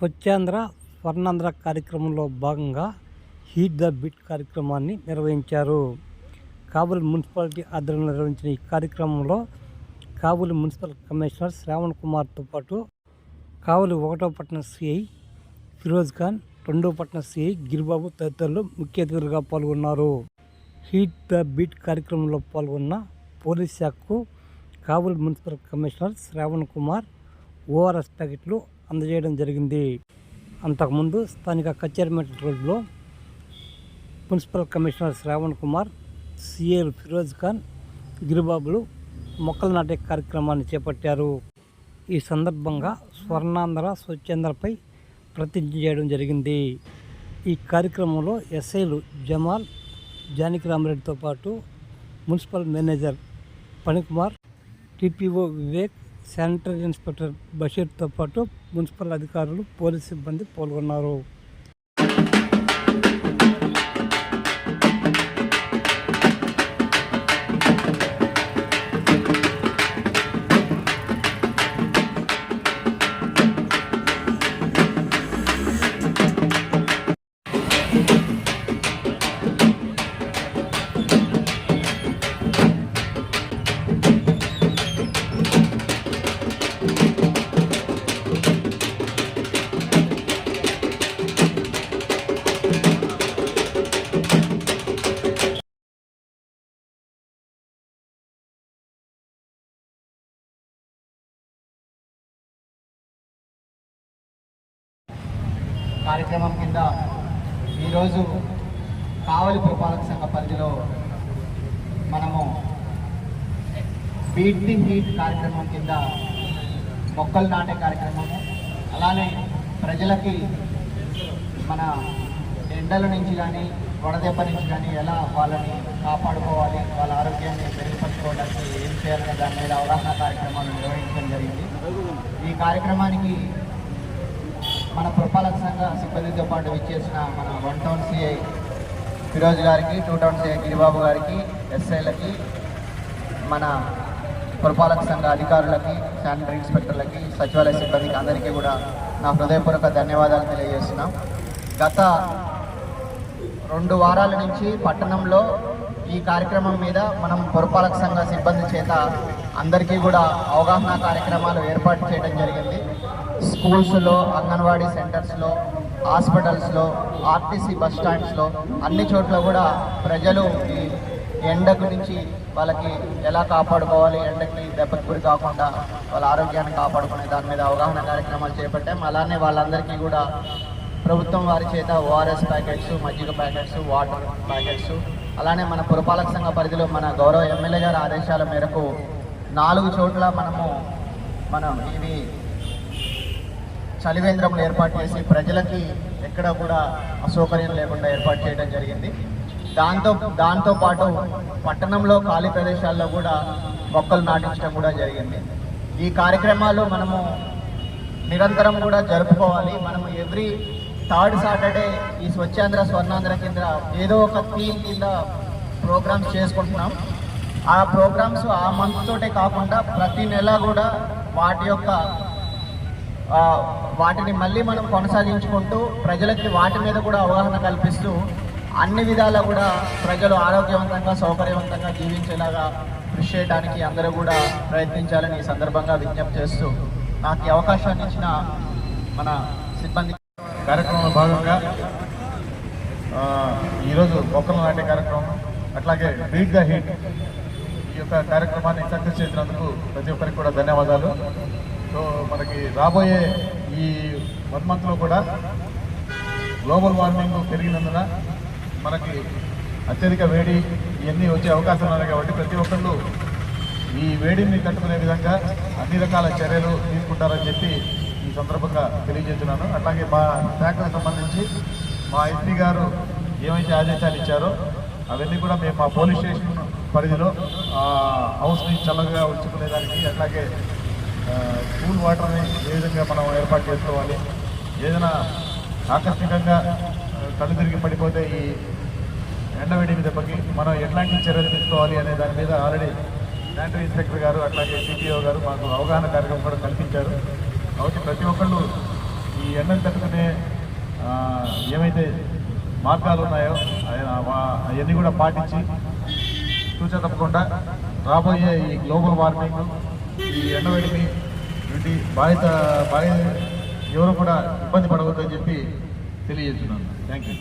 స్వచ్ఛాంధ్ర స్వర్ణాంధ్ర కార్యక్రమంలో భాగంగా heat the bit కార్యక్రమాన్ని నిర్వహించారు. కాబూల్ మున్సిపాలిటీ ఆధ్వర్యంలో నిర్వహించిన ఈ కార్యక్రమంలో కాబూలి మున్సిపల్ కమిషనర్ శ్రావణ్ కుమార్తో పాటు కావలి ఒకటో పట్టణ సిఐ ఫిరోజ్ ఖాన్ రెండో పట్టణ సిఐ గిరిబాబు తదితరులు ముఖ్య అతిథులుగా పాల్గొన్నారు. హీట్ ద బీట్ కార్యక్రమంలో పాల్గొన్న పోలీస్ శాఖకు Kabul municipal commissioner Shravan Kumar ORS ప్యాకెట్లు అందజేయడం జరిగింది. అంతకుముందు స్థానిక కచేరిమెట్ రోడ్లో మున్సిపల్ కమిషనర్ శ్రావణ్ కుమార్ సిఏలు ఫిరోజ్ ఖాన్ గిరిబాబులు మొక్కలు నాటే కార్యక్రమాన్ని చేపట్టారు. ఈ సందర్భంగా స్వర్ణాంధ్ర స్వచ్ఛంద్రపై ప్రతిజ్ఞ చేయడం జరిగింది. ఈ కార్యక్రమంలో ఎస్ఐలు జమాల్ జానకి రామరెడ్డితో పాటు municipal manager Phanikumar TPO Vivek sanitary inspector బషీర్తో పాటు మున్సిపల్ అధికారులు పోలీస్ సిబ్బంది పాల్గొన్నారు. కార్యక్రమం కింద ఈరోజు కావలి పురపాలక సంఘ పరిధిలో మనము బీట్ ది హీట్ కార్యక్రమం కింద మొక్కలు నాటే కార్యక్రమము అలానే ప్రజలకి మన ఎండల నుంచి కానీ వడదెబ్బ నుంచి కానీ ఎలా వాళ్ళని కాపాడుకోవాలి వాళ్ళ ఆరోగ్యాన్ని మెరుగుపరచుకోవడానికి ఏం చేయాలనే దాని మీద అవగాహన కార్యక్రమాలు నిర్వహించడం జరిగింది. ఈ కార్యక్రమానికి మన పురపాలక సంఘ సిబ్బందితో పాటు విచ్చేసిన మన వన్ టౌన్ సిఐ ఫిరోజ్ గారికి టూ టౌన్ సిఐ గిరిబాబు గారికి ఎస్ఐలకి మన పురపాలక సంఘ అధికారులకి శానిటరీ ఇన్స్పెక్టర్లకి సచివాలయ సిబ్బందికి అందరికీ కూడా నా హృదయపూర్వక ధన్యవాదాలు తెలియజేస్తున్నాం. గత రెండు వారాల నుంచి పట్టణంలో ఈ కార్యక్రమం మీద మనం పురపాలక సంఘ సిబ్బంది చేత అందరికీ కూడా అవగాహన కార్యక్రమాలు ఏర్పాటు చేయడం జరిగింది. స్కూల్స్లో అంగన్వాడీ సెంటర్స్లో హాస్పిటల్స్లో ఆర్టీసీ బస్ స్టాండ్స్లో అన్ని చోట్ల కూడా ప్రజలు ఈ ఎండకు నుంచి వాళ్ళకి ఎలా కాపాడుకోవాలి ఎండకి దెబ్బకి గురి కాకుండా వాళ్ళ ఆరోగ్యాన్ని కాపాడుకునే దాని మీద అవగాహన కార్యక్రమాలు చేపట్టాం. అలానే వాళ్ళందరికీ కూడా ప్రభుత్వం వారి చేత ఓఆర్ఎస్ ప్యాకెట్స్ మజ్జిగ ప్యాకెట్స్ వాటర్ ప్యాకెట్స్ అలానే మన పురపాలక సంఘ పరిధిలో మన గౌరవ ఎమ్మెల్యే గారి ఆదేశాల మేరకు నాలుగు చోట్ల మనము మనం ఇవి చలివేంద్రములు ఏర్పాటు చేసి ప్రజలకి ఎక్కడ కూడా అసౌకర్యం లేకుండా ఏర్పాటు చేయడం జరిగింది. దాంతో దాంతో పాటు పట్టణంలో ఖాళీ ప్రదేశాల్లో కూడా మొక్కలు నాటించడం కూడా జరిగింది. ఈ కార్యక్రమాలు మనము నిరంతరం కూడా జరుపుకోవాలి. మనము ఎవ్రీ థర్డ్ సాటర్డే ఈ స్వచ్ఛాంధ్ర స్వర్ణాంధ్ర కింద ఏదో ఒక థీమ్ కింద ప్రోగ్రామ్స్ చేసుకుంటున్నాం. ఆ ప్రోగ్రామ్స్ ఆ మంత్ తోటే కాకుండా ప్రతి నెల కూడా వాటి యొక్క వాటిని మళ్ళీ మనం కొనసాగించుకుంటూ ప్రజలకి వాటి మీద కూడా అవగాహన కల్పిస్తూ అన్ని విధాలా కూడా ప్రజలు ఆరోగ్యవంతంగా సౌకర్యవంతంగా జీవించేలాగా కృషి చేయడానికి అందరూ కూడా ప్రయత్నించాలని ఈ సందర్భంగా విజ్ఞప్తి చేస్తూ నాకు ఈ అవకాశాన్ని ఇచ్చిన మన సిబ్బంది కార్యక్రమంలో భాగంగా ఈరోజు బొక్కలు నాటే కార్యక్రమం అట్లాగే బీట్ ద హీట్ ఈ యొక్క కార్యక్రమాన్ని సక్సెస్ చేసినందుకు ప్రతి ఒక్కరికి కూడా ధన్యవాదాలు. మనకి రాబోయే ఈ వన్ మంత్లో కూడా గ్లోబల్ వార్మింగ్ పెరిగినందున మనకి అత్యధిక వేడి ఇవన్నీ వచ్చే అవకాశాలు ఉన్నాయి కాబట్టి ప్రతి ఒక్కళ్ళు ఈ వేడిని తట్టుకునే విధంగా అన్ని రకాల చర్యలు తీసుకుంటారని చెప్పి ఈ సందర్భంగా తెలియజేస్తున్నాను. అట్లాగే మా శాఖకు సంబంధించి మా ఎంపీ గారు ఏమైతే ఆదేశాలు ఇచ్చారో అవన్నీ కూడా మేము మా పోలీస్ స్టేషన్ పరిధిలో హౌస్ని చల్లగా ఉంచుకునేదానికి అట్లాగే కూల్ వాటర్ని ఏ విధంగా మనం ఏర్పాటు చేసుకోవాలి? ఏదైనా ఆకస్మికంగా కళ్ళు తిరిగి పడిపోతే ఈ ఎండవేడి దెబ్బకి మనం ఎట్లాంటి చర్యలు తీసుకోవాలి అనే దాని మీద ఆల్రెడీ శానిటరీ ఇన్స్పెక్టర్ గారు అట్లాగే సిపిఓ గారు మాకు అవగాహన కార్యక్రమం కూడా కల్పించారు. కాబట్టి ప్రతి ఒక్కళ్ళు ఈ ఎండను తట్టుకునే ఏమైతే మార్గాలు ఉన్నాయో ఆయన అవన్నీ కూడా పాటించి సూచన తప్పకుండా రాబోయే ఈ గ్లోబల్ వార్మింగ్ ఈ ఎండవేడిమి వీటి బాధిత బాధిత ఎవరు కూడా ఇబ్బంది పడవద్దని చెప్పి తెలియజేస్తున్నాను. Thank you